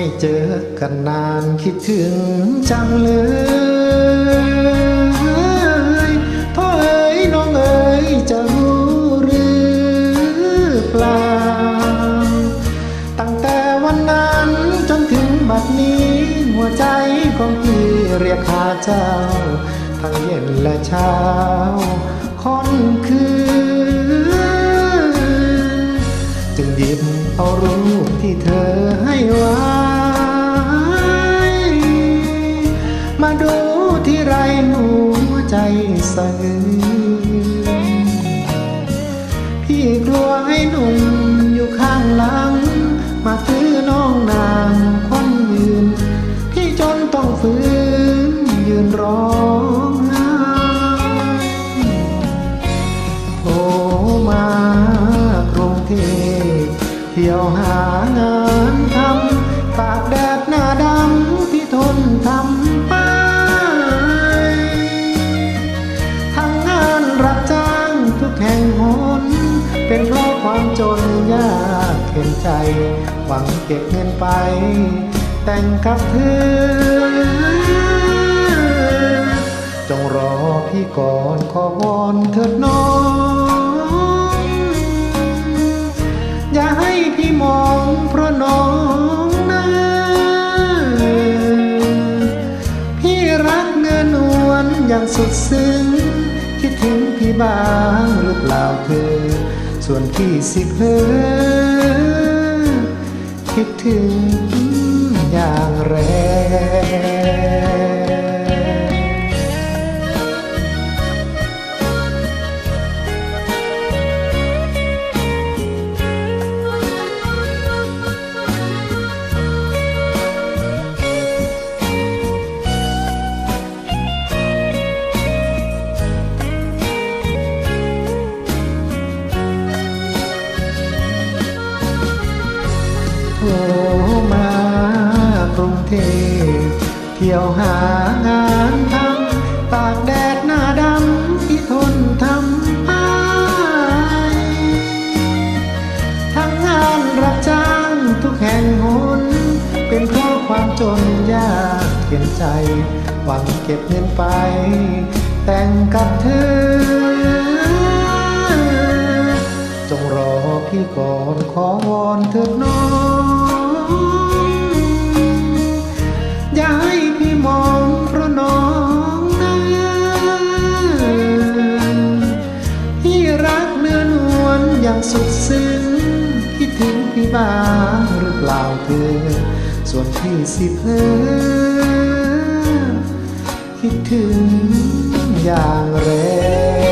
ไม่เจอกันนานคิดถึงจังเลยพ่อเอ๋ยน้องเอ๋ยจะรู้หรือเปล่า ตั้งแต่วันนั้นจนถึงบัดนี้ หัวใจของพี่เรียกหาเจ้า ทั้งเย็นและเช้าค่อนคืน มาดูที่ไรหนูใจสะอื้นพี่กลัวให้หนุ่มอยู่ข้างหลัง มาตื้อน้องนางคนยืน พี่จนต้องฝืนยืนร้องไห้โทมากรุงเทพเที่ยวหา เป็นเพราะความจนยากเข็นใจ หวังเก็บเงินไป แต่งกับเธอจงรอพี่ก่อนขอวอนเถิดน้อง อย่าให้พี่มองเพราะน้องนะพี่รักเงินวลอย่างสุดซึ้ง คิดถึงพี่บ้างหรือเปล่าเธอ ส่วนพี่สิเพอคิดถึงอย่างแรง โทรมากรุงเทพเที่ยวหางานทำตากแดดหน้าดำที่ทนทำไปทำงานรับจ้างทุกแห่งหนเป็นเพราะความจนยากเข็นใจ หวังเก็บเงินไป แต่งกับเธอจงรอพี่ก่อนขอวอนเถิดน้อง พี่บ้างหรือเปล่าเธอ ส่วนพี่สิเพอคิดถึงอย่างแรง